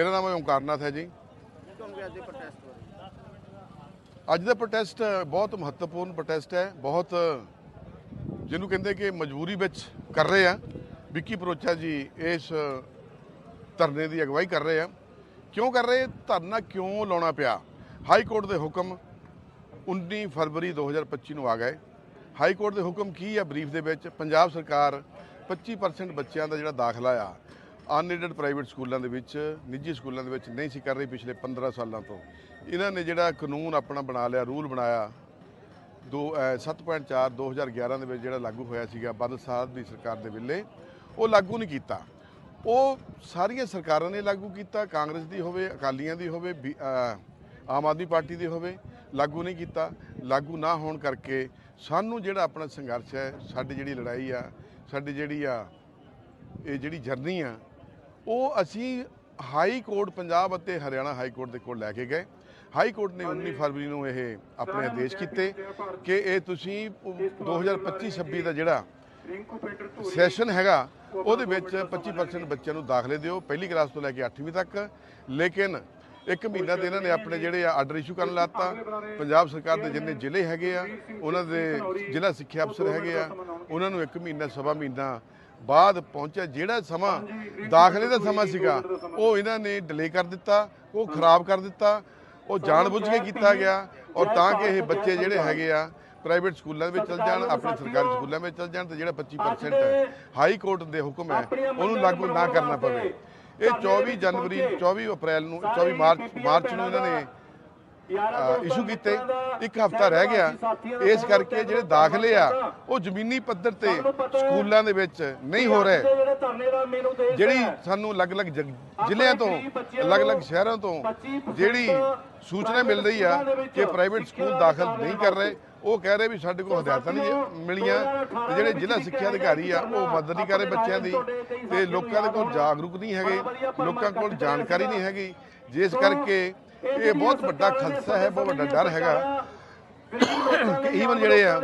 ਮੇਰਾ ਨਾਮ ਓਮਕਾਰਨਾਥ ਹੈ ਜੀ। ਅੱਜ ਦਾ ਪ੍ਰੋਟੈਸਟ ਬਹੁਤ ਮਹੱਤਵਪੂਰਨ ਪ੍ਰੋਟੈਸਟ ਹੈ। ਬਹੁਤ, ਜਿਹਨੂੰ ਕਹਿੰਦੇ ਕਿ ਮਜਬੂਰੀ ਵਿੱਚ ਕਰ ਰਹੇ ਆ। ਵਿੱਕੀ ਪਰੋਚਾ ਜੀ ਇਸ ਧਰਨੇ ਦੀ ਅਗਵਾਈ ਕਰ ਰਹੇ ਆ। ਕਿਉਂ ਕਰ ਰਹੇ? ਧਰਨਾ ਕਿਉਂ ਲਾਉਣਾ ਪਿਆ? ਹਾਈ ਕੋਰਟ ਦੇ ਹੁਕਮ 19 ਫਰਵਰੀ 2025 ਨੂੰ ਆ ਗਏ। ਹਾਈ ਕੋਰਟ ਦੇ ਹੁਕਮ ਕੀ ਆ ਬਰੀਫ ਦੇ ਵਿੱਚ? ਪੰਜਾਬ ਸਰਕਾਰ 25% ਬੱਚਿਆਂ ਦਾ ਜਿਹੜਾ ਦਾਖਲਾ ਆ ਅਨਏਡਡ ਪ੍ਰਾਈਵੇਟ ਸਕੂਲਾਂ ਦੇ ਵਿੱਚ, ਨਿੱਜੀ ਸਕੂਲਾਂ ਦੇ ਵਿੱਚ ਨਹੀਂ ਸੀ ਕਰ ਰਹੀ ਪਿਛਲੇ 15 ਸਾਲਾਂ ਤੋਂ। ਇਹਨਾਂ ਨੇ ਜਿਹੜਾ ਕਾਨੂੰਨ ਆਪਣਾ ਬਣਾ ਲਿਆ, ਰੂਲ ਬਣਾਇਆ, ਦੋ ਅਹ 7.4 2011 ਦੇ ਵਿੱਚ ਜਿਹੜਾ ਲਾਗੂ ਹੋਇਆ ਸੀਗਾ ਬਾਦਲ ਸਾਹਿਬ ਦੀ ਸਰਕਾਰ ਦੇ ਵੇਲੇ ਉਹ ਲਾਗੂ ਨਹੀਂ ਕੀਤਾ। ਉਹ ਸਾਰੀਆਂ ਸਰਕਾਰਾਂ ਨੇ ਲਾਗੂ ਕੀਤਾ, ਕਾਂਗਰਸ ਦੀ ਹੋਵੇ, ਅਕਾਲੀਆਂ ਦੀ ਹੋਵੇ, ਬੀ- ਆਮ ਆਦਮੀ ਪਾਰਟੀ ਦੀ ਹੋਵੇ, ਲਾਗੂ ਨਹੀਂ ਕੀਤਾ। ਲਾਗੂ ਨਾ ਹੋਣ ਕਰਕੇ ਸਾਨੂੰ ਜਿਹੜਾ ਆਪਣਾ ਸੰਘਰਸ਼ ਹੈ, ਸਾਡੀ ਜਿਹੜੀ ਲੜਾਈ ਆ, ਸਾਡੀ ਜਿਹੜੀ ਆ, ਇਹ ਜਿਹੜੀ ਜਰਨੀ ਆ ਉਹ ਅਸੀਂ ਹਾਈ ਕੋਰਟ ਪੰਜਾਬ ਅਤੇ ਹਰਿਆਣਾ ਹਾਈ ਕੋਰਟ ਦੇ ਕੋਲ ਲੈ ਕੇ ਗਏ। ਹਾਈ ਕੋਰਟ ਨੇ 19 ਫਰਵਰੀ ਨੂੰ ਇਹ ਆਪਣੇ ਆਦੇਸ਼ ਕੀਤੇ ਕਿ ਇਹ ਤੁਸੀਂ 2025-26 ਦਾ ਜਿਹੜਾ ਸੈਸ਼ਨ ਹੈਗਾ ਉਹਦੇ ਵਿੱਚ 25% ਬੱਚਿਆਂ ਨੂੰ ਦਾਖਲੇ ਦਿਓ। ਪਹਿਲੀ ਕਲਾਸ ਤੋਂ ਲੈ ਕੇ 8ਵੀਂ ਤੱਕ। ਲੇਕਿਨ ਇੱਕ ਮਹੀਨਾ ਤੇ ਇਹਨਾਂ ਨੇ ਆਪਣੇ ਜਿਹੜੇ ਆ ਆਰਡਰ ਇਸ਼ੂ ਕਰਨ ਲਾਤਾ। ਪੰਜਾਬ ਸਰਕਾਰ ਦੇ ਜਿੰਨੇ ਜ਼ਿਲ੍ਹੇ ਹੈਗੇ ਆ ਉਹਨਾਂ ਦੇ ਜ਼ਿਲ੍ਹਾ ਸਿੱਖਿਆ ਅਫਸਰ ਹੈਗੇ ਆ। ਉਹਨਾਂ ਨੂੰ ਇੱਕ ਮਹੀਨਾ ਸਵਾ ਮਹੀਨਾ ਬਾਅਦ ਪਹੁੰਚਿਆ ਜਿਹੜਾ ਸਮਾਂ ਦਾਖਲੇ ਦਾ ਸਮਾਂ ਸੀਗਾ ਉਹ ਇਹਨਾਂ ਨੇ ਡਿਲੇ ਕਰ ਦਿੱਤਾ ਉਹ ਖਰਾਬ ਕਰ ਦਿੱਤਾ ਉਹ ਜਾਣਬੁੱਝ ਕੇ ਕੀਤਾ ਗਿਆ ਔਰ ਤਾਂ ਕਿ ਇਹ ਬੱਚੇ ਜਿਹੜੇ ਹੈਗੇ ਆ ਪ੍ਰਾਈਵੇਟ ਸਕੂਲਾਂ ਵਿੱਚ ਚਲ ਜਾਣ ਆਪਣੇ ਸਰਕਾਰੀ ਸਕੂਲਾਂ ਵਿੱਚ ਚਲ ਜਾਣ ਤੇ ਜਿਹੜਾ 25% ਹੈ ਹਾਈ ਕੋਰਟ ਦੇ ਹੁਕਮ ਹੈ ਉਹਨੂੰ ਲਾਗੂ ਨਾ ਕਰਨਾ ਪਵੇ। ਇਹ 24 ਜਨਵਰੀ 24 ਅਪ੍ਰੈਲ ਨੂੰ 24 ਮਾਰਚ ਮਾਰਚ ਨੂੰ ਇਹਨਾਂ ਨੇ ਇਸ਼ੂ ਕੀਤੇ ਇੱਕ ਹਫਤਾ ਰਹਿ ਗਿਆ। ਇਸ ਕਰਕੇ ਜਿਹੜੇ ਦਾਖਲੇ ਆ ਉਹ ਜ਼ਮੀਨੀ ਪੱਧਰ ਤੇ ਸਕੂਲਾਂ ਦੇ ਵਿੱਚ ਨਹੀਂ ਹੋ ਰਹੇ। ਜਿਹੜੀ ਸਾਨੂੰ ਅਲੱਗ-ਅਲੱਗ ਜ਼ਿਲ੍ਹਿਆਂ ਤੋਂ ਅਲੱਗ-ਅਲੱਗ ਸ਼ਹਿਰਾਂ ਤੋਂ ਜਿਹੜੀ ਸੂਚਨਾ ਮਿਲ ਰਹੀ ਆ ਕਿ ਪ੍ਰਾਈਵੇਟ ਸਕੂਲ ਦਾਖਲ ਨਹੀਂ ਕਰ ਰਹੇ ਉਹ ਕਹਿ ਰਹੇ ਵੀ ਸਾਡੇ ਕੋਲ ਹਦਾਇਤਾਂ ਨਹੀਂ ਮਿਲੀਆਂ। ਤੇ ਜਿਹੜੇ ਜ਼ਿਲ੍ਹਾ ਸਿੱਖਿਆ ਅਧਿਕਾਰੀ ਆ ਉਹ ਮਦਦ ਨਹੀਂ ਕਰ ਰਹੇ ਬੱਚਿਆਂ ਦੀ ਤੇ ਲੋਕਾਂ ਦੇ ਕੋਲ ਜਾਗਰੂਕ ਨਹੀਂ ਹੈਗੇ ਲੋਕਾਂ ਕੋਲ ਜਾਣਕਾਰੀ ਨਹੀਂ ਹੈਗੀ। ਜਿਸ ਕਰਕੇ ਇਹ ਬਹੁਤ ਵੱਡਾ ਖਦਸ਼ਾ ਹੈ ਬਹੁਤ ਵੱਡਾ ਡਰ ਹੈਗਾ। ਕਿ ਈਵਨ ਜਿਹੜੇ ਆ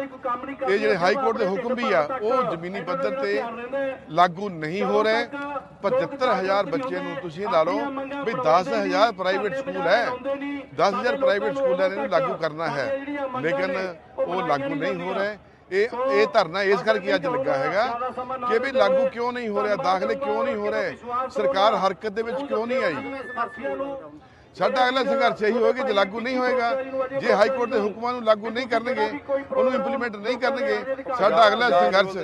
ਇਹ ਜਿਹੜੇ ਹਾਈ ਕੋਰਟ ਦੇ ਹੁਕਮ ਵੀ ਆ ਉਹ ਜ਼ਮੀਨੀ ਪੱਧਰ ਤੇ ਲਾਗੂ ਨਹੀਂ ਹੋ ਰਹੇ। 75000 ਬੱਚੇ ਨੂੰ ਤੁਸੀਂ ਲਾ ਲਓ ਵੀ 10000 ਪ੍ਰਾਈਵੇਟ ਸਕੂਲ ਹੈ। 10000 ਪ੍ਰਾਈਵੇਟ ਸਕੂਲਾਂ ਨੇ ਇਹਨੂੰ ਲਾਗੂ ਕਰਨਾ ਹੈ। ਲੇਕਿਨ ਉਹ ਲਾਗੂ ਨਹੀਂ ਹੋ ਰਹੇ। ਇਹ ਇਹ ਧਰਨਾ ਇਸ ਕਰਕੇ ਅੱਜ ਲੱਗਾ ਹੈਗਾ ਕਿ ਵੀ ਲਾਗੂ ਕਿਉਂ ਨਹੀਂ ਹੋ ਰਿਹਾ ਦਾਖਲੇ ਕਿਉਂ ਨਹੀਂ ਹੋ ਰਹੇ? ਸਰਕਾਰ ਹਰਕਤ ਦੇ ਵਿੱਚ ਕਿਉਂ ਨਹੀਂ ਆਈ? ਸਾਡਾ ਅਗਲਾ ਸੰਘਰਸ਼ ਇਹੀ ਹੋਏਗਾ ਜੇ ਲਾਗੂ ਨਹੀਂ ਹੋਏਗਾ ਜੇ ਹਾਈ ਕੋਰਟ ਦੇ ਹੁਕਮਾਂ ਨੂੰ ਲਾਗੂ ਨਹੀਂ ਕਰਨਗੇ ਉਹਨੂੰ ਇੰਪਲੀਮੈਂਟ ਨਹੀਂ ਕਰਨਗੇ ਸਾਡਾ ਅਗਲਾ ਸੰਘਰਸ਼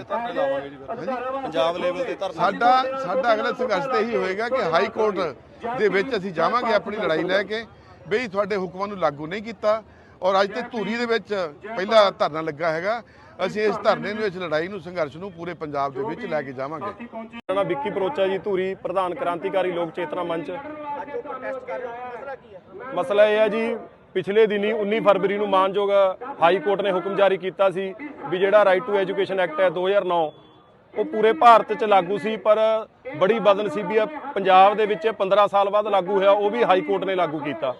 ਪੰਜਾਬ ਲੈਵਲ ਤੇ ਸਾਡਾ ਸਾਡਾ ਅਗਲਾ ਸੰਘਰਸ਼ ਤੇ ਇਹੀ ਹੋਏਗਾ ਕਿ ਹਾਈ ਕੋਰਟ ਦੇ ਵਿੱਚ ਅਸੀਂ ਜਾਵਾਂਗੇ ਆਪਣੀ ਲੜਾਈ ਲੈ ਕੇ ਬਈ ਤੁਹਾਡੇ ਹੁਕਮਾਂ ਨੂੰ ਲਾਗੂ ਨਹੀਂ ਕੀਤਾ ਔਰ ਅੱਜ ਤੇ ਧੂਰੀ ਦੇ ਵਿੱਚ ਪਹਿਲਾ ਧਰਨਾ ਲੱਗਾ ਹੈਗਾ। ਅਸੀਂ ਇਸ ਧਰਨੇ ਨੂੰ ਇਸ ਲੜਾਈ ਨੂੰ, ਸੰਘਰਸ਼ ਨੂੰ ਪੂਰੇ ਪੰਜਾਬ ਦੇ ਵਿੱਚ ਲੈ ਕੇ ਜਾਵਾਂਗੇ। ਮੇਰਾ ਵਿੱਕੀ ਪਰੋਚਾ ਜੀ, ਧੂਰੀ, ਪ੍ਰਧਾਨ ਕ੍ਰਾਂਤੀਕਾਰੀ ਲੋਕ ਚੇਤਨਾ ਮੰਚ। ਮਸਲਾ ਇਹ ਹੈ ਜੀ, ਪਿਛਲੇ ਦਿਨੀ 19 ਫਰਵਰੀ ਨੂੰ ਮਾਨਯੋਗ ਹਾਈ ਕੋਰਟ ਨੇ ਹੁਕਮ ਜਾਰੀ ਕੀਤਾ ਸੀ ਵੀ ਜਿਹੜਾ ਰਾਈਟ ਟੂ ਐਜੂਕੇਸ਼ਨ ਐਕਟ ਹੈ 2009 ਉਹ ਪੂਰੇ ਭਾਰਤ 'ਚ ਲਾਗੂ ਸੀ, ਪਰ ਬੜੀ ਬਦਨਸੀਬੀ ਆ ਪੰਜਾਬ ਦੇ ਵਿੱਚ 15 ਸਾਲ ਬਾਅਦ ਲਾਗੂ ਹੋਇਆ, ਉਹ ਵੀ ਹਾਈ ਕੋਰਟ ਨੇ ਲਾਗੂ ਕੀਤਾ।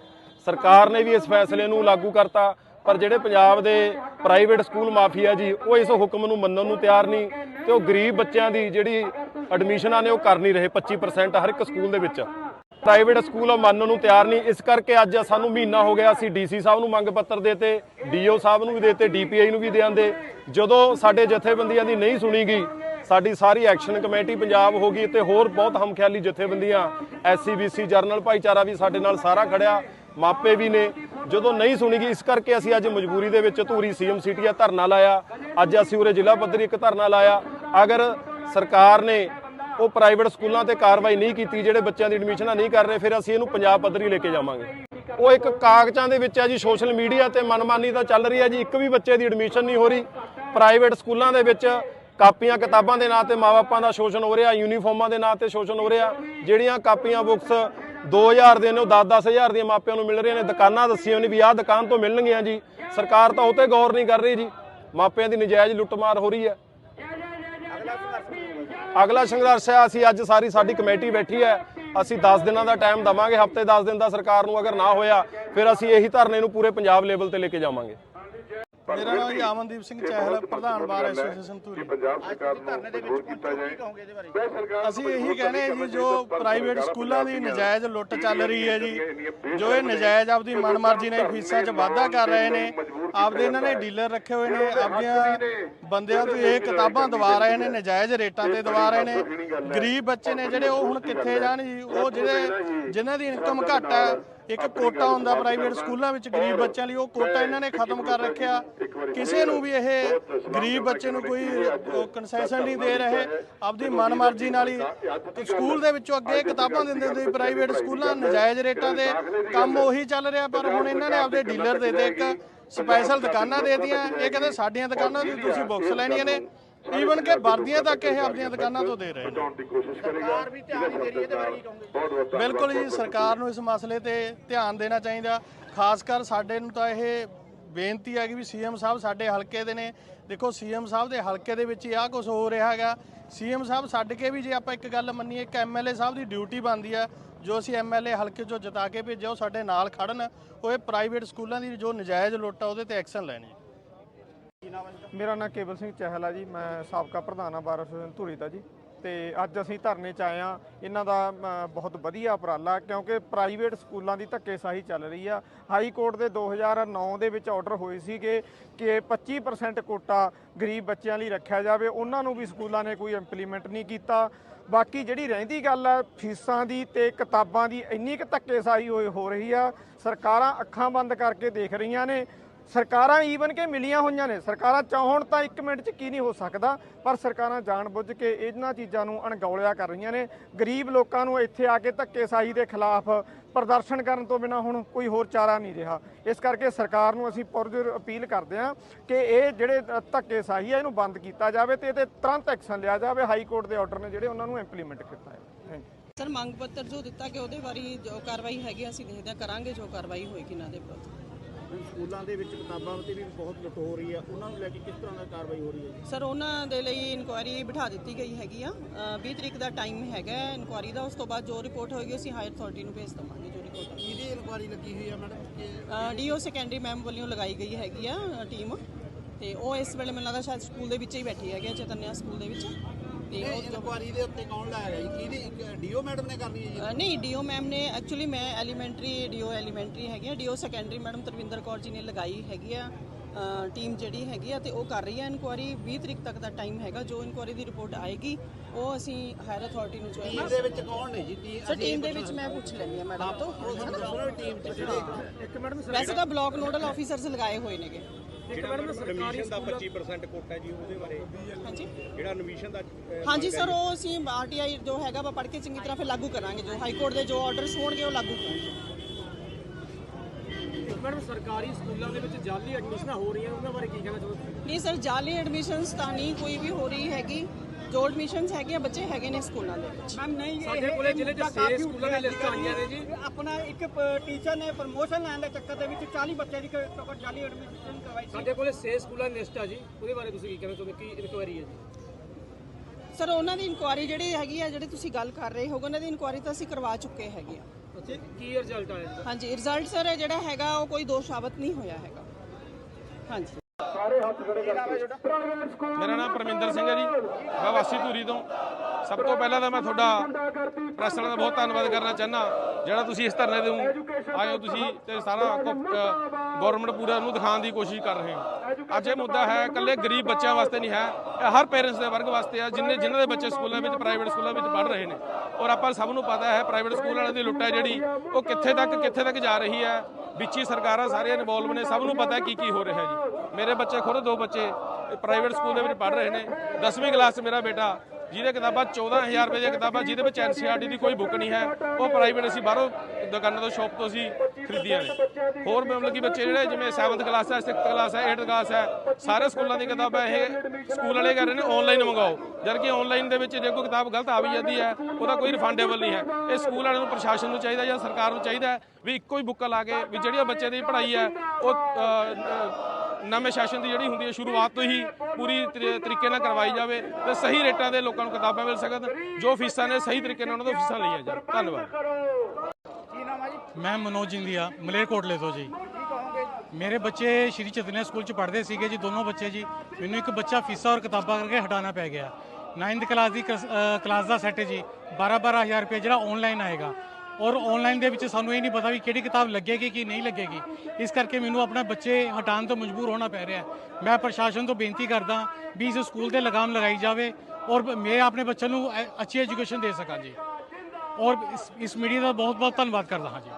ਸਰਕਾਰ ਨੇ ਵੀ ਇਸ ਫੈਸਲੇ ਨੂੰ ਲਾਗੂ ਕਰਤਾ। ਪਰ ਜਿਹੜੇ ਪੰਜਾਬ ਦੇ ਪ੍ਰਾਈਵੇਟ ਸਕੂਲ ਮਾਫੀਆ ਜੀ, ਉਹ ਇਸ ਹੁਕਮ ਨੂੰ ਮੰਨਣ ਨੂੰ ਤਿਆਰ ਨਹੀਂ ਤੇ ਉਹ ਗਰੀਬ ਬੱਚਿਆਂ ਦੀ ਜਿਹੜੀ ਐਡਮਿਸ਼ਨਾਂ ਨੇ, ਉਹ ਕਰ ਨਹੀਂ ਰਹੇ 25% ਹਰ ਇੱਕ ਸਕੂਲ ਦੇ ਵਿੱਚ। ਪ੍ਰਾਈਵੇਟ ਸਕੂਲ ਉਹ ਮੰਨਣ ਨੂੰ ਤਿਆਰ ਨਹੀਂ। ਇਸ ਕਰਕੇ ਅੱਜ ਸਾਨੂੰ ਮਹੀਨਾ ਹੋ ਗਿਆ, ਅਸੀਂ ਡੀਸੀ ਸਾਹਿਬ ਨੂੰ ਮੰਗ ਪੱਤਰ ਦੇਤੇ ਡੀਓ ਸਾਹਿਬ ਨੂੰ ਵੀ ਦੇਤੇ ਡੀਪੀਆਈ ਨੂੰ ਵੀ ਦੇਾਂਦੇ ਜਦੋਂ ਸਾਡੇ ਜਥੇਬੰਦੀਆਂ ਦੀ ਨਹੀਂ ਸੁਣੀ ਗਈ, ਸਾਡੀ ਸਾਰੀ ਐਕਸ਼ਨ ਕਮੇਟੀ ਪੰਜਾਬ ਹੋ ਗਈ ਤੇ ਹੋਰ ਬਹੁਤ ਹਮਖਿਆਲੀ ਜਥੇਬੰਦੀਆਂ ਐਸਸੀਬੀਸੀ ਜਰਨਲ ਭਾਈਚਾਰਾ ਵੀ ਸਾਡੇ ਨਾਲ ਸਾਰਾ ਖੜਿਆ। ਮਾਪੇ ਵੀ ਨੇ। ਜਦੋਂ ਨਹੀਂ ਸੁਣੀ ਗਈ, ਇਸ ਕਰਕੇ ਅਸੀਂ ਅੱਜ ਮਜਬੂਰੀ ਦੇ ਵਿੱਚ ਧੂਰੀ ਸੀਐਮ ਸਿਟੀਆ ਧਰਨਾ ਲਾਇਆ। ਅੱਜ ਅਸੀਂ ਉਰੇ ਜ਼ਿਲ੍ਹਾ ਪੱਧਰੀ ਇੱਕ ਧਰਨਾ ਲਾਇਆ। ਅਗਰ ਸਰਕਾਰ ਨੇ ਉਹ ਪ੍ਰਾਈਵੇਟ ਸਕੂਲਾਂ ਤੇ ਕਾਰਵਾਈ ਨਹੀਂ ਕੀਤੀ, ਜਿਹੜੇ ਬੱਚਿਆਂ ਦੀ ਐਡਮਿਸ਼ਨਾਂ ਨਹੀਂ ਕਰ ਰਹੇ, ਫਿਰ ਅਸੀਂ ਇਹਨੂੰ ਪੰਜਾਬ ਪੱਧਰੀ ਲੈ ਕੇ ਜਾਵਾਂਗੇ। ਉਹ ਇੱਕ ਕਾਗਜ਼ਾਂ ਦੇ ਵਿੱਚ ਹੈ ਜੀ, ਸੋਸ਼ਲ ਮੀਡੀਆ ਤੇ ਮਨਮਾਨੀ ਤਾਂ ਚੱਲ ਰਹੀ ਹੈ ਜੀ। ਇੱਕ ਵੀ ਬੱਚੇ ਦੀ ਐਡਮਿਸ਼ਨ ਨਹੀਂ ਹੋ ਰਹੀ। ਪ੍ਰਾਈਵੇਟ ਸਕੂਲਾਂ ਦੇ ਵਿੱਚ ਕਾਪੀਆਂ ਕਿਤਾਬਾਂ ਦੇ ਨਾਂ ਤੇ ਮਾਪਿਆਂ ਦਾ ਸ਼ੋਸ਼ਣ ਹੋ ਰਿਹਾ, ਯੂਨੀਫਾਰਮਾਂ ਦੇ ਨਾਂ ਤੇ ਸ਼ੋਸ਼ਣ ਹੋ ਰਿਹਾ। ਜਿਹੜੀਆਂ ਕਾਪੀਆਂ ਬੁੱਕਸ 2000 ਦੇ ਨੇ, ਉਹ 10-10000 ਦੀਆਂ ਮਾਪਿਆਂ ਨੂੰ ਮਿਲ ਰਹੀਆਂ ਨੇ। ਦੁਕਾਨਾਂ ਦੱਸੀਆਂ ਨੇ ਵੀ ਆਹ ਦੁਕਾਨ ਤੋਂ ਮਿਲਣਗੀਆਂ ਜੀ। ਸਰਕਾਰ ਤਾਂ ਉਹ ਤੇ ਗੌਰ ਨਹੀਂ ਕਰ ਰਹੀ ਜੀ। ਮਾਪਿਆਂ ਦੀ ਨਜਾਇਜ਼ ਲੁੱਟਮਾਰ ਹੋ ਰਹੀ ਹੈ। ਅਗਲਾ ਸੰਘਰਸ਼ ਹੈ, ਅਸੀਂ ਅੱਜ ਸਾਰੀ ਸਾਡੀ ਕਮੇਟੀ ਬੈਠੀ ਹੈ। ਅਸੀਂ 10 ਦਿਨਾਂ ਦਾ ਟਾਈਮ ਦਵਾਂਗੇ, ਹਫ਼ਤੇ 10 ਦਿਨ ਦਾ ਸਰਕਾਰ ਨੂੰ ਅਗਰ ਨਾ ਹੋਇਆ, ਫਿਰ ਅਸੀਂ ਇਹੀ ਧਰਨੇ ਨੂੰ ਪੂਰੇ ਪੰਜਾਬ ਲੈਵਲ ਤੇ ਲੈ ਕੇ ਜਾਵਾਂਗੇ। ਮੇਰਾ ਨਾਮ ਅਮਨਦੀਪ ਸਿੰਘ ਚਹਿਲ ਪ੍ਰਧਾਨ ਬਾਰ ਐਸੋਸੀਏਸ਼ਨ ਧੂਰੀ। ਪੰਜਾਬ ਸਰਕਾਰ ਨੂੰ ਮਜ਼ਬੂਤ ਕੀਤਾ ਜਾਏ। ਅਸੀਂ ਇਹੀ ਕਹਿੰਦੇ ਹਾਂ ਜੀ ਜੋ ਪ੍ਰਾਈਵੇਟ ਸਕੂਲਾਂ ਦੀ ਨਜਾਇਜ਼ ਲੁੱਟ ਚੱਲ ਰਹੀ ਹੈ ਜੀ ਜੋ ਇਹ ਨਜਾਇਜ਼ ਆਪਦੀ ਮਨਮਰਜ਼ੀ ਨਾਲ ਫੀਸਾਂ 'ਚ ਵਾਧਾ ਕਰ ਰਹੇ ਨੇ ਆਪਦੇ ਇਹਨਾਂ ਨੇ ਡੀਲਰ ਰੱਖੇ ਹੋਏ ਨੇ ਆਪਦੀਆਂ ਬੰਦਿਆਂ ਤੋਂ ਇਹ ਕਿਤਾਬਾਂ ਦਵਾ ਰਹੇ ਨੇ ਨਜਾਇਜ਼ ਰੇਟਾਂ ਤੇ ਦਵਾ ਰਹੇ ਨੇ। ਗਰੀਬ ਬੱਚੇ ਨੇ ਜਿਹੜੇ ਉਹ ਹੁਣ ਕਿੱਥੇ ਜਾਣ ਜੀ ਉਹ ਜਿਹੜੇ ਜਿਨ੍ਹਾਂ ਦੀ ਇਨਕਮ ਘੱਟ ਹੈ ਇੱਕ ਕੋਟਾ ਹੁੰਦਾ ਪ੍ਰਾਈਵੇਟ ਸਕੂਲਾਂ ਵਿੱਚ ਗਰੀਬ ਬੱਚਿਆਂ ਲਈ ਉਹ ਕੋਟਾ ਇਹਨਾਂ ਨੇ ਖਤਮ ਕਰ ਰੱਖਿਆ। ਕਿਸੇ ਨੂੰ ਵੀ ਇਹ ਗਰੀਬ ਬੱਚੇ ਨੂੰ ਕੋਈ ਕਨਸੈਸ਼ਨ ਨਹੀਂ ਦੇ ਰਹੇ ਆਪਦੀ ਮਨਮਰਜ਼ੀ ਨਾਲ ਹੀ ਸਕੂਲ ਦੇ ਵਿੱਚੋਂ ਅੱਗੇ ਕਿਤਾਬਾਂ ਦਿੰਦੇ ਹੁੰਦੇ ਸੀ ਪ੍ਰਾਈਵੇਟ ਸਕੂਲਾਂ ਨਜਾਇਜ਼ ਰੇਟਾਂ ਦੇ ਕੰਮ ਉਹੀ ਚੱਲ ਰਿਹਾ ਪਰ ਹੁਣ ਇਹਨਾਂ ਨੇ ਆਪਦੇ ਡੀਲਰ ਦੇ ਦੇ ਇੱਕ ਸਪੈਸ਼ਲ ਦੁਕਾਨਾਂ ਦੇ ਦਿੱਤੀਆਂ ਇਹ ਕਹਿੰਦੇ ਸਾਡੀਆਂ ਦੁਕਾਨਾਂ ਤੋਂ ਤੁਸੀਂ ਬੁੱਕਸ ਲੈਣੀਆਂ ਨੇ। ਈਵਨ ਕਿ ਵਰਦੀਆਂ ਤੱਕ ਇਹ ਆਪਦੀਆਂ ਦੁਕਾਨਾਂ ਤੋਂ ਦੇ ਰਹੇ ਨੇ। ਬਚਾਉਣ ਦੀ ਕੋਸ਼ਿਸ਼ ਕਰੇਗਾ। ਬਹੁਤ ਬਹੁਤ ਬਿਲਕੁਲ ਜੀ ਸਰਕਾਰ ਨੂੰ ਇਸ ਮਸਲੇ ਤੇ ਧਿਆਨ ਦੇਣਾ ਚਾਹੀਦਾ। ਖਾਸ ਕਰ ਸਾਡੇ ਨੂੰ ਤਾਂ ਇਹ ਬੇਨਤੀ ਹੈ ਕਿ ਵੀ ਸੀਐਮ ਸਾਹਿਬ ਸਾਡੇ ਹਲਕੇ ਦੇ ਨੇ। ਦੇਖੋ ਸੀਐਮ ਸਾਹਿਬ ਦੇ ਹਲਕੇ ਦੇ ਵਿੱਚ ਹੀ ਆਹ ਕੁਝ ਹੋ ਰਿਹਾ ਹੈਗਾ। ਸੀਐਮ ਸਾਹਿਬ ਛੱਡ ਕੇ ਵੀ ਜੇ ਆਪਾਂ ਇੱਕ ਗੱਲ ਮੰਨੀਏ ਇੱਕ ਐਮਐਲਏ ਸਾਹਿਬ ਦੀ ਡਿਊਟੀ ਬਣਦੀ ਆ ਜੋ ਅਸੀਂ ਐਮਐਲਏ ਹਲਕੇ ਚੋਂ ਜਿਤਾ ਕੇ ਭੇਜਿਆ ਉਹ ਸਾਡੇ ਨਾਲ ਖੜਨ ਉਹ ਇਹ ਪ੍ਰਾਈਵੇਟ ਸਕੂਲਾਂ ਦੀ ਜੋ ਨਜਾਇਜ਼ ਲੁੱਟ ਆ ਉਹਦੇ ਤੇ ਐਕਸ਼ਨ ਲੈਣ ਮੇਰਾ ਨਾਮ ਕੇਵਲ ਸਿੰਘ ਚਹਿਲ ਆ ਜੀ ਮੈਂ ਸਾਬਕਾ ਪ੍ਰਧਾਨ ਆ ਬਾਰ ਐਸੋਸੀਏਸ਼ਨ ਧੂਰੀ ਦਾ ਜੀ। ਤੇ ਅੱਜ ਅਸੀਂ ਧਰਨੇ 'ਚ ਆਏ ਆ ਇਹਨਾਂ ਦਾ ਅਮ, ਬਹੁਤ ਵਧੀਆ ਉਪਰਾਲਾ ਕਿਉਂਕਿ ਪ੍ਰਾਈਵੇਟ ਸਕੂਲਾਂ ਦੀ ਧੱਕੇਸ਼ਾਹੀ ਚੱਲ ਰਹੀ ਆ। ਹਾਈ ਕੋਰਟ ਦੇ 2009 ਦੇ ਵਿੱਚ ਆਰਡਰ ਹੋਏ ਸੀਗੇ ਕਿ 25% ਕੋਟਾ ਗਰੀਬ ਬੱਚਿਆਂ ਲਈ ਰੱਖਿਆ ਜਾਵੇ। ਉਹਨਾਂ ਨੂੰ ਵੀ ਸਕੂਲਾਂ ਨੇ ਕੋਈ ਇੰਪਲੀਮੈਂਟ ਨਹੀਂ ਕੀਤਾ। ਬਾਕੀ ਜਿਹੜੀ ਰਹਿੰਦੀ ਗੱਲ ਹੈ ਫੀਸਾਂ ਦੀ ਤੇ ਕਿਤਾਬਾਂ ਦੀ ਇੰਨੀ ਕੁ ਧੱਕੇਸ਼ਾਹੀ ਹੋਈ ਹੋ ਰਹੀ ਆ। ਸਰਕਾਰਾਂ ਅੱਖਾਂ ਬੰਦ ਕਰਕੇ ਦੇਖ ਰਹੀਆਂ ਨੇ। ਸਰਕਾਰਾਂ ਈਵਨ ਕਿ ਮਿਲੀਆਂ ਹੋਈਆਂ ਨੇ। ਸਰਕਾਰਾਂ ਚਾਹਣ ਤਾਂ 1 ਮਿੰਟ 'ਚ ਕੀ ਨਹੀਂ ਹੋ ਸਕਦਾ, ਪਰ ਸਰਕਾਰਾਂ ਜਾਣਬੁੱਝ ਕੇ ਇਹਨਾਂ ਚੀਜ਼ਾਂ ਨੂੰ ਅਣਗੌਲਿਆ ਕਰ ਰਹੀਆਂ ਨੇ। ਗਰੀਬ ਲੋਕਾਂ ਨੂੰ ਇੱਥੇ ਆ ਕੇ ਧੱਕੇਸ਼ਾਹੀ ਦੇ ਖਿਲਾਫ ਪ੍ਰਦਰਸ਼ਨ ਕਰਨ ਤੋਂ ਬਿਨਾ ਹੁਣ ਕੋਈ ਹੋਰ ਚਾਰਾ ਨਹੀਂ ਰਿਹਾ। ਇਸ ਕਰਕੇ ਸਰਕਾਰ ਨੂੰ ਅਸੀਂ ਪੁਰਜੋਰ ਅਪੀਲ ਕਰਦੇ ਹਾਂ ਕਿ ਇਹ ਜਿਹੜੇ ਧੱਕੇਸ਼ਾਹੀ ਹੈ ਇਹਨੂੰ ਬੰਦ ਕੀਤਾ ਜਾਵੇ ਤੇ ਇਹਤੇ ਤੁਰੰਤ ਐਕਸ਼ਨ ਲਿਆ ਜਾਵੇ। ਹਾਈ ਕੋਰਟ ਦੇ ਆਰਡਰ ਨੇ ਜਿਹੜੇ ਉਹਨਾਂ ਨੂੰ ਇੰਪਲੀਮੈਂਟ ਕੀਤਾ ਹੈ। ਥੈਂਕ ਯੂ ਸਰ, ਮੰਗ ਪੱਤਰ ਜੋ ਦਿੱਤਾ ਕਿ ਉਹਦੇ ਬਾਰੇ ਜੋ ਕਾਰਵਾਈ ਹੈਗੀ ਅਸੀਂ ਦੇਖਦੇ ਹਾਂ, ਕਰਾਂਗੇ ਜੋ ਕਾਰਵਾਈ ਹੋਏਗੀ ਇਹਨਾਂ ਦੇ ਵਿਰੁੱਧ ਸਕੂਲਾਂ ਦੇ ਵਿੱਚ ਕਿਤਾਬਾਂ ਤੇ ਵੀ ਬਹੁਤ ਲੁੱਟ ਹੋ ਰਹੀ ਹੈ ਉਹਨਾਂ ਨੂੰ ਲੈ ਕੇ ਕਿਸ ਤਰ੍ਹਾਂ ਦਾ ਕਾਰਵਾਈ ਹੋ ਰਹੀ ਹੈ ਜੀ? ਸਰ ਉਹਨਾਂ ਦੇ ਲਈ ਇਨਕੁਆਇਰੀ ਬਿਠਾ ਦਿੱਤੀ ਗਈ ਹੈਗੀ ਆ। ਅ, 20 ਤਰੀਕ ਦਾ ਟਾਈਮ ਹੈਗਾ ਇਨਕੁਆਇਰੀ ਦਾ। ਉਸ ਤੋਂ ਬਾਅਦ ਜੋ ਰਿਪੋਰਟ ਹੋਏਗੀ ਅਸੀਂ ਹਾਇਰ ਅਥਾਰਟੀ ਨੂੰ ਭੇਜ ਦਵਾਂਗੇ ਜੋ ਰਿਪੋਰਟ ਕਿਹਦੀ ਇਨਕੁਆਰੀ ਲੱਗੀ ਹੋਈ ਹੈ ਮੈਡਮ? ਕਿ ਡੀਓ ਸੈਕੰਡਰੀ ਮੈਮ ਵੱਲੋਂ ਲਗਾਈ ਗਈ ਹੈਗੀ ਆ ਟੀਮ। ਤੇ ਉਹ ਇਸ ਵੇਲੇ ਮੈਨੂੰ ਲੱਗਦਾ ਸ਼ਾਇਦ ਸਕੂਲ ਦੇ ਵਿੱਚ ਹੀ ਬੈਠੀ ਹੈਗੀ ਆ ਚੇਤਨਿਆ ਸਕੂਲ ਦੇ ਵਿੱਚ। ਤੇ ਉਹ ਇਨਕੁਆਰੀ ਦੇ ਉੱਤੇ ਕੌਣ ਲਾਇਆ ਜੀ? ਕਿਹਦੀ ਡੀਓ ਮੈਡਮ ਨੇ ਕਰਨੀ ਹੈ ਜੀ? ਅ, ਨਹੀਂ ਡੀਓ ਮੈਮ ਨੇ ਐਕਚੁਅਲੀ ਮੈਂ ਐਲੀਮੈਂਟਰੀ ਡੀਓ ਐਲੀਮੈਂਟਰੀ ਹੈਗੀ ਆ DEO secondary madam Tarvinder Kaur ji ਨੇ ਲਗਾਈ ਹੈਗੀ ਆ ਟੀਮ ਜਿਹੜੀ ਹੈਗੀ ਆ ਤੇ ਉਹ ਕਰ ਰਹੀ ਹੈ ਇਨਕੁਆਰੀ। 20 ਤਰੀਕ ਤੱਕ ਦਾ ਟਾਈਮ ਹੈਗਾ ਜੋ ਇਨਕੁਆਰੀ ਦੀ ਰਿਪੋਰਟ ਆਏਗੀ ਉਹ ਅਸੀਂ ਹਾਇਰ ਅਥਾਰਟੀ ਨੂੰ ਜੋ ਟੀਮ ਦੇ ਵਿੱਚ ਕੌਣ ਨੇ ਜੀ? ਟੀ ਸਰ ਟੀਮ ਦੇ ਵਿੱਚ ਮੈਂ ਪੁੱਛ ਲੈਂਦੀ ਆ ਮੈਡਮ ਤੋਂ। ਦੱਸੋ ਟੀਮ ਚ ਜਿਹੜੇ ਵੈਸੇ ਤਾਂ ਬਲਾਕ ਨੋਡਲ ਆਫੀਸਰਸ ਲਗਾਏ ਹੋਏ ਨੇਗੇ। ਐਡਮਿਸ਼ਨ ਦਾ 25% ਕੋਟਾ ਜੀ ਉਹਦੇ ਬਾਰੇ ਹਾਂਜੀ। ਜਿਹੜਾ ਐਡਮਿਸ਼ਨ ਦਾ ਅਹ, ਹਾਂਜੀ ਸਰ ਉਹ ਅਸੀਂ ਆਰਟੀਆਈ ਜੋ ਹੈਗਾ ਵਾ ਪੜ੍ਹ ਕੇ ਚੰਗੀ ਤਰ੍ਹਾਂ ਫਿਰ ਲਾਗੂ ਕਰਾਂਗੇ ਜੋ ਹਾਈ ਕੋਰਟ ਦੇ ਜੋ ਆਰਡਰਸ ਹੋਣਗੇ ਉਹ ਲਾਗੂ ਕਰਾਂਗੇ। ਮੈਡਮ ਸਰਕਾਰੀ ਸਕੂਲਾਂ ਦੇ ਵਿੱਚ ਜਾਲੀ ਐਡਮਿਸ਼ਨਾਂ ਹੋ ਰਹੀਆਂ ਉਹਨਾਂ ਬਾਰੇ ਕੀ ਕਹਿਣਾ ਚਾਹੁੰਦੇ ਨਹੀਂ ਸਰ ਜਾਲੀ ਐਡਮਿਸ਼ਨਸ ਤਾਂ ਨਹੀਂ ਕੋਈ ਵੀ ਹੋ ਰਹੀ ਹੈਗੀ। ਜੋ ਐਡਮਿਸ਼ਨਸ ਹੈਗੇ ਆ ਬੱਚੇ ਹੈਗੇ ਨੇ ਸਕੂਲਾਂ ਦੇ ਵਿੱਚ। ਮੈਮ ਨਹੀਂ ਸਾਡੇ ਕੋਲੇ ਜ਼ਿਲ੍ਹੇ 'ਚ 6 ਸਕੂਲਾਂ ਦੀ ਲਿਸਟ ਆਈਆਂ ਨੇ ਜੀ। ਆਪਣਾ ਇੱਕ ਟੀਚਰ ਨੇ ਪ੍ਰਮੋਸ਼ਨ ਲੈਣ ਦੇ ਚੱਕਰ ਦੇ ਵਿੱਚ 40 ਬੱਚੇ ਦੀ ਟੋਕਰ ਜਾਲੀ ਐਡਮਿਸ਼ਨ ਕਰਵਾਈ ਸੀ। ਸਾਡੇ ਕੋਲੇ 6 ਸਕੂਲਾਂ ਦੀ ਲਿਸਟ ਆ ਜੀ। ਉਹਦੇ ਬਾਰੇ ਤੁਸੀਂ ਕੀ ਕਹਿਣਾ ਚਾਹੁੰਦੇ ਕੀ ਇਨਕੁਆਇਰੀ ਹੈ ਜੀ? ਸਰ ਉਹਨਾਂ ਦੀ ਇਨਕੁਆਰੀ ਜਿਹੜੀ ਹੈਗੀ ਆ ਜਿਹੜੇ ਤੁਸੀਂ ਗੱਲ ਕਰ ਰਹੇ ਹੋਗੇ ਉਹਨਾਂ ਦੀ ਇਨਕੁਆਰੀ ਤਾਂ ਅਸੀਂ ਕਰਵਾ ਚੁੱਕੇ ਹੈਗੇ ਆ। ਅੱਛਾ ਕੀ ਰਿਜ਼ਲਟ ਆਇਆ ਜੀ? ਹਾਂਜੀ ਰਿਜ਼ਲਟ ਸਰ ਜਿਹੜਾ ਹੈਗਾ ਉਹ ਕੋਈ ਦੋਸ਼ ਸਾਬਤ ਨਹੀਂ ਹੋਇਆ ਹੈਗਾ। ਹਾਂਜੀ। ਮੇਰਾ ਨਾਮ ਪਰਮਿੰਦਰ ਸਿੰਘ ਹੈ ਜੀ। ਮੈਂ ਵਾਸੀ ਧੂਰੀ ਤੋਂ। ਸਭ ਤੋਂ ਪਹਿਲਾਂ ਤਾਂ ਮੈਂ ਤੁਹਾਡਾ ਪ੍ਰੈਸ ਵਾਲਿਆਂ ਦਾ ਬਹੁਤ ਧੰਨਵਾਦ ਕਰਨਾ ਚਾਹੁੰਦਾ, ਜਿਹੜਾ ਤੁਸੀਂ ਇਸ ਧਰਨੇ ਦੇ ਆਏ ਹੋ, ਤੁਸੀਂ ਤੇ ਸਾਰਾ ਗਵਰਨਮੈਂਟ ਪੂਰਾ ਨੂੰ ਦਿਖਾਉਣ ਦੀ ਕੋਸ਼ਿਸ਼ ਕਰ ਰਹੇ ਹੋ। ਅੱਜ ਇਹ ਮੁੱਦਾ ਹੈ, ਇਕੱਲੇ ਗਰੀਬ ਬੱਚਿਆਂ ਵਾਸਤੇ ਨਹੀਂ ਹੈ, ਇਹ ਹਰ ਪੇਰੈਂਟਸ ਦੇ ਵਰਗ ਵਾਸਤੇ ਆ, ਜਿੰਨੇ, ਜਿਨ੍ਹਾਂ ਦੇ ਬੱਚੇ ਸਕੂਲਾਂ ਵਿੱਚ ਪ੍ਰਾਈਵੇਟ ਸਕੂਲਾਂ ਵਿੱਚ ਪੜ੍ਹ ਰਹੇ ਨੇ। ਔਰ ਆਪਾਂ ਸਭ ਨੂੰ ਪਤਾ ਹੈ ਪ੍ਰਾਈਵੇਟ ਸਕੂਲ ਵਾਲਿਆਂ ਦੀ ਲੁੱਟ ਹੈ ਜਿਹੜੀ, ਉਹ ਕਿੱਥੇ ਤੱਕ ਕਿੱਥੇ ਤੱਕ ਜਾ ਰਹੀ ਹੈ। ਵਿੱਚ ਹੀ ਸਰਕਾਰਾਂ ਸਾਰੀਆਂ ਇਨਵੋਲਵ ਨੇ, ਸਭ ਨੂੰ ਪਤਾ ਹੈ ਕੀ ਕੀ ਹੋ ਰਿਹਾ ਜੀ। ਮੇਰੇ ਬੱਚੇ ਖੁਦ, ਦੋ ਬੱਚੇ ਪ੍ਰਾਈਵੇਟ ਸਕੂਲ ਦੇ ਵਿੱਚ ਪੜ੍ਹ ਰਹੇ ਨੇ। 10ਵੀਂ ਕਲਾਸ 'ਚ ਮੇਰਾ ਬੇਟਾ ਜਿਹਦੇ ਕਿਤਾਬਾਂ 14000 ਰੁਪਏ ਦੀਆਂ ਕਿਤਾਬਾਂ, ਜਿਹਦੇ ਵਿੱਚ ਐਨਸੀਆਰਟੀ ਦੀ ਕੋਈ ਬੁੱਕ ਨਹੀਂ ਹੈ, ਉਹ ਪ੍ਰਾਈਵੇਟ ਅਸੀਂ ਬਾਹਰੋਂ ਦੁਕਾਨਾਂ ਤੋਂ ਸ਼ਾਪ ਤੋਂ ਅਸੀਂ ਖਰੀਦੀਆਂ ਨੇ। ਹੋਰ ਮਤਲਬ ਕਿ ਬੱਚੇ ਜਿਹੜੇ ਜਿਵੇਂ 7th ਕਲਾਸ ਹੈ 6th ਕਲਾਸ ਹੈ 8th ਕਲਾਸ ਹੈ, ਸਾਰੇ ਸਕੂਲਾਂ ਦੀ ਕਿਤਾਬਾਂ ਇਹ ਸਕੂਲ ਵਾਲੇ ਕਹਿ ਰਹੇ ਨੇ ਆਨਲਾਈਨ ਮੰਗਾਓ ਜਦ ਕਿ ਆਨਲਾਈਨ ਦੇ ਵਿੱਚ ਜੇ ਕੋਈ ਕਿਤਾਬ ਗਲਤ ਆ ਵੀ ਜਾਂਦੀ ਹੈ, ਉਹਦਾ ਕੋਈ ਰਿਫੰਡੇਬਲ ਨਹੀਂ ਹੈ। ਇਹ ਸਕੂਲ ਵਾਲਿਆਂ ਨੂੰ, ਪ੍ਰਸ਼ਾਸਨ ਨੂੰ ਚਾਹੀਦਾ ਜਾਂ ਸਰਕਾਰ ਨੂੰ ਚਾਹੀਦਾ ਵੀ ਇੱਕੋ ਹੀ ਬੁੱਕ ਲਾ ਕੇ ਵੀ ਜਿਹੜੀਆਂ ਬੱਚੇ ਦੀ ਪੜ੍ਹਾਈ ਹੈ, ਉਹ ਨਵੇਂ ਸੈਸ਼ਨ ਦੀ ਜਿਹੜੀ ਹੁੰਦੀ ਹੈ ਸ਼ੁਰੂਆਤ ਤੋਂ ਹੀ ਪੂਰੀ ਤਰੀ- ਤਰੀਕੇ ਨਾਲ ਕਰਵਾਈ ਜਾਵੇ ਤੇ ਸਹੀ ਰੇਟਾਂ ਦੇ ਲੋਕਾਂ ਨੂੰ ਕਿਤਾਬਾਂ ਮਿਲ ਸਕਣ ਜੋ ਫੀਸਾਂ ਨੇ ਸਹੀ ਤਰੀਕੇ ਨਾਲ ਉਹਨਾਂ ਤੋਂ ਫੀਸਾਂ ਲਈਆਂ ਜਾਣ। ਧੰਨਵਾਦ। ਕੀ ਨਾਮ ਆ ਜੀ? ਮੈਂ ਮਨੋਜ ਇੰਦੀਆ ਮਲੇਰਕੋਟਲੇ ਤੋਂ ਜੀ। ਮੇਰੇ ਬੱਚੇ ਸ਼੍ਰੀ ਚਤਨਿਆ ਸਕੂਲ ਚ ਪੜ੍ਹਦੇ ਸੀਗੇ ਜੀ ਦੋਨੋਂ ਬੱਚੇ ਜੀ। ਮੈਨੂੰ ਇੱਕ ਬੱਚਾ ਫੀਸਾਂ ਔਰ ਕਿਤਾਬਾਂ ਕਰਕੇ ਹਟਾਉਣਾ ਪੈ ਗਿਆ। 9th ਕਲਾਸ ਦੀ ਕਲਾਸ ਦਾ ਸੈੱਟ ਹੈ ਜੀ। 12 12000 ਰੁਪਏ ਜਿਹੜਾ ਆਨਲਾਈਨ ਆਏਗਾ। ਔਰ ਆਨਲਾਈਨ ਦੇ ਵਿੱਚ ਸਾਨੂੰ ਇਹ ਨਹੀਂ ਪਤਾ ਵੀ ਕਿਹੜੀ ਕਿਤਾਬ ਲੱਗੇਗੀ ਕਿ ਨਹੀਂ ਲੱਗੇਗੀ। ਇਸ ਕਰਕੇ ਮੈਨੂੰ ਆਪਣੇ ਬੱਚੇ ਹਟਾਉਣ ਤੋਂ ਮਜਬੂਰ ਹੋਣਾ ਪੈ ਰਿਹਾ ਮੈਂ ਪ੍ਰਸ਼ਾਸਨ ਤੋਂ ਬੇਨਤੀ ਕਰਦਾ ਵੀ ਇਸ ਸਕੂਲ ਤੇ ਲਗਾਮ ਲਗਾਈ ਜਾਵੇ ਔਰ ਮੈਂ ਆਪਣੇ ਬੱਚਿਆਂ ਨੂੰ ਅੱਛੀ ਐਜੂਕੇਸ਼ਨ ਦੇ ਸਕਾਂ ਜੀ। ਔਰ ਇਸ ਮੀਡੀਆ ਦਾ ਬਹੁਤ ਬਹੁਤ ਧੰਨਵਾਦ ਕਰਦਾ ਹਾਂ ਜੀ।